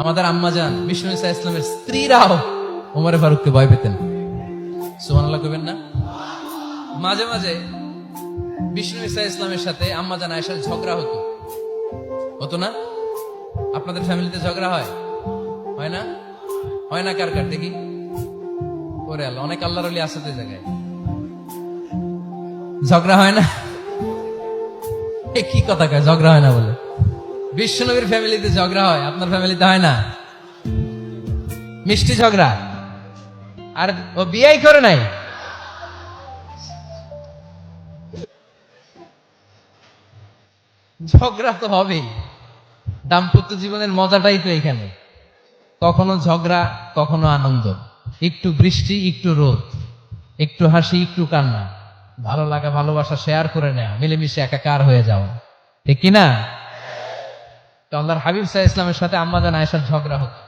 আমাদের আম্মা যান বিষ্ণু ইসা ইসলামের স্ত্রীরাও ওমরে ফারুককে ভয় পেতেন। সুমান আল্লাহ কইবেন না? মাঝে মাঝে বিষ্ণু ইসা ইসলামের সাথে আম্মা জান আয়েশার ঝগড়া হতো। হতো না? আপনাদের ফ্যামিলিতে ঝগড়া হয়? হয় না? হয় না কার কার দেখি? ওরে আল্লাহ, অনেক আল্লাহর আলী আছে তো জায়গায়। ঝগড়া হয় না? কি কথা কয়? ঝগড়া হয় না বলে। বিশ্বনবীর ফ্যামিলিতে ঝগড়া হয়, আপনার ফ্যামিলিতে হয় না? মিষ্টি ঝগড়া? আর ও বিয়াই করে নাই? ঝগড়া তো হবেই। দাম্পত্য জীবনের মজাটাই তো এখানে। কখনো ঝগড়া, কখনো আনন্দ। একটু বৃষ্টি, একটু রোদ। একটু হাসি, একটু কান্না। ভালো লাগা, ভালোবাসা শেয়ার করে নেওয়া মিলেমিশে একাকার হয়ে যাওয়া। ঠিক কিনা তো আল্লাহর হাবিব সাহা ইসলামের সাথে আম্মাজান আয়েশার ঝগড়া হতো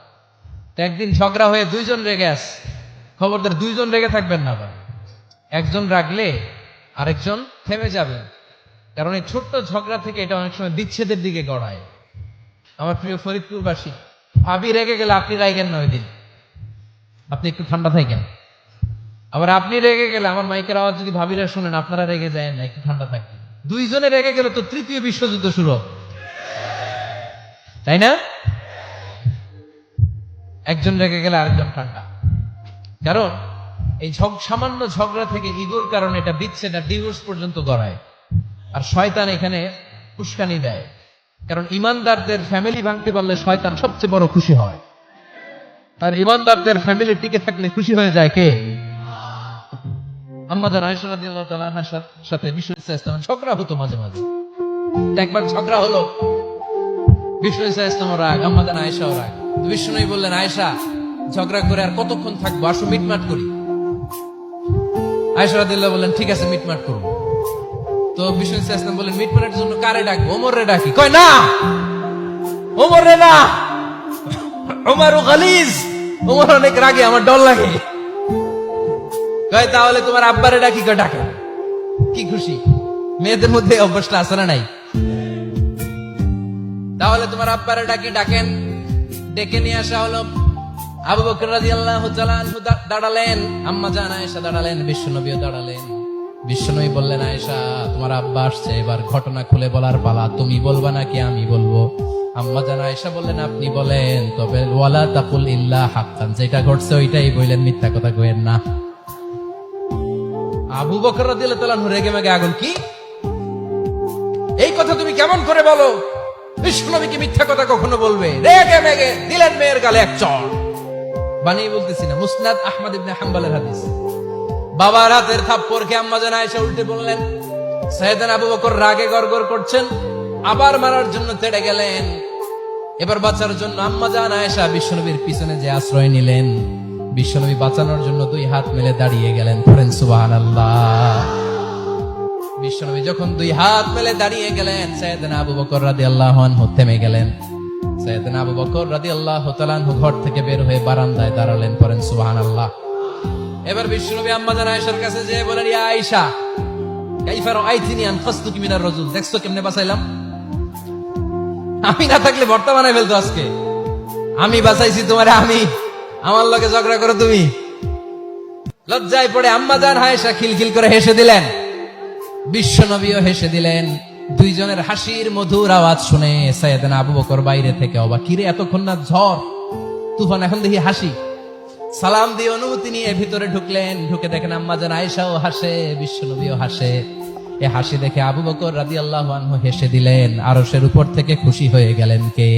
তো একদিন ঝগড়া হয়ে দুইজন রেগে আস খবরদার দুইজন রেগে থাকবেন না ভাই। একজন রাগলে আরেকজন থেমে যাবে। কারণ এই ছোট্ট ঝগড়া থেকে এটা অনেক সময় বিচ্ছেদের দিকে গড়ায়। আমার প্রিয় ফরিদপুরবাসী, ভাবি রেগে গেলে আপনি রাইগেন না ওই দিন। আপনি একটু ঠান্ডা থাকেন। আবার আপনি রেগে গেলে আমার মাইকের আওয়াজ যদি ভাবিরা শুনেন, আপনারা রেগে যায় না, একটু ঠান্ডা থাকবেন দুইজনে রেগে গেলে তো তৃতীয় বিশ্বযুদ্ধ শুরু হবে। তাই না? একজন রেগে গেলে আরেকজন ঠান্ডা। কারণ এই ঝগ সামান্য ঝগড়া থেকে ইগোর কারণে এটা বিচ্ছেদ আর ডিভোর্স পর্যন্ত গড়ায়। আর শয়তান এখানে উস্কানি দেয়। কারণ ইমানদারদের ফ্যামিলি ভাঙতে পারলে শয়তান সবচেয়ে বড় খুশি হয়। আর ইমানদারদের ফ্যামিলি টিকে থাকলে খুশি হয়ে যায় কে? আমাদের আয়েশা রাদিয়াল্লাহু সাথে- বিশ্ব বিষ্ণু ইসা ঝগড়া হতো মাঝে মাঝে। একবার ঝগড়া হলো। বিষ্ণু ইসা ইসলামও রাগ আমাদের আয়েশাও রাগ। বিষ্ণুই বললেন, আয়েশা, ঝগড়া করে আর কতক্ষণ থাকব? আসো, মিটমাট করি। আয়েশা রাদিয়াল্লাহু বললেন, ঠিক আছে, মিটমাট করব। তো বিষ্ণু ইসা ইসলাম বললেন, মিটমাটের জন্য কারে ডাকবো? ওমর রে ডাকি। কয়, না! ওমর রে না! ওমর গালিজ! ওমর অনেক রাগে, আমার ডর লাগে। কয়, তাহলে তোমার আব্বারে ডাকি, কয় ডাকে কি খুশি? মেয়েদের মধ্যে অভ্যাসটা আছে না নাই? তাহলে তোমার আব্বারে ডাকি, ডাকেন। ডেকে নিয়ে আসা হলো। আবু বকর রাদিয়াল্লাহু তাআলা দাঁড়ালেন। আম্মা জান আয়েশা দাঁড়ালেন, বিশ্বনবীও দাঁড়ালেন। বিশ্বনবী বললেন, আয়েশা, তোমার আব্বা আসছে, এবার ঘটনা খুলে বলার পালা। তুমি বলবা নাকি আমি বলব? আম্মা জান আয়েশা বললেন, আপনি বলেন, তবে ওয়ালা তাকুল ইল্লা হাক্কান। যেটা ঘটছে ওইটাই বললেন মিথ্যা কথা কইেন না। আবু বকর রাদিয়াল্লাহু তাআলা আনহু রেগে মেগে আগুন কি? এই কথা তুমি কেমন করে বলো? বিষ্ণুনবীকে মিথ্যা কথা কখনো বলবে? রেগে মেগে দিলেন মেয়ের গালে এক চড় বানিয়ে বলতেছি না, মুসনাদ আহমদ ইবনে হাম্বলের হাদিস। বাবার হাতের থাপ্পড় খেয়ে আম্মা জান আয়েশা উল্টে বললেন, সৈয়দান আবু বকর রাগে গড়গড় করছেন, আবার মারার জন্য তেড়ে গেলেন। এবার বাঁচার জন্য আম্মা জান আয়েশা বিশ্বনবীর পিছনে যে আশ্রয় নিলেন, বিশ্বনবী বাঁচানোর জন্য দুই হাত মেলে দাঁড়িয়ে গেলেন, পড়েন সুবহানাল্লাহ। বিশ্বনবী যখন দুই হাত মেলে দাঁড়িয়ে গেলেন সৈয়দনা আবু বকর রাদিয়াল্লাহু আনহু থেমে গেলেন। সৈয়দনা আবু বকর রাদিয়াল্লাহু তাআলা আনহু ঘর থেকে বের হয়ে বারান্দায় দাঁড়ালেন, পড়েন সুবহানাল্লাহ। এবার বিশ্বনবী আম্মা জান আয়েশার কাছে যেয়ে বলেন, ইয়া আয়েশা, কাইফা রাআইতিনি আন খাসতুকি মিনার রাজুল, দেখছ কেমনে বাঁচাইলাম? আমি না থাকলে ভর্তা বানাই ফেলতো আজকে। আমি বাঁচাইছি তোমারে, আমি, আমার লগে ঝগড়া করো তুমি। লজ্জায় পড়ে আম্মা জান আয়েশা খিলখিল করে হেসে দিলেন। বিশ্ব নবীও হেসে দিলেন, দুইজনের হাসির মধুর আওয়াজ শুনে সৈয়দনা আবু বকর বাইরে থেকে অবাক কিরে এতক্ষণ না ঝড়? তুফান এখন দেখি হাসি। সালাম দিয়ে অনুমতি নিয়ে ভিতরে ঢুকলেন, ঢুকে দেখেন আম্মা জান আয়েশাও হাসে বিশ্ব নবীও হাসে। এ হাসি দেখে আবু বকর রাদি আল্লাহ হেসে দিলেন, আরশের উপর থেকে খুশি হয়ে গেলেন কে?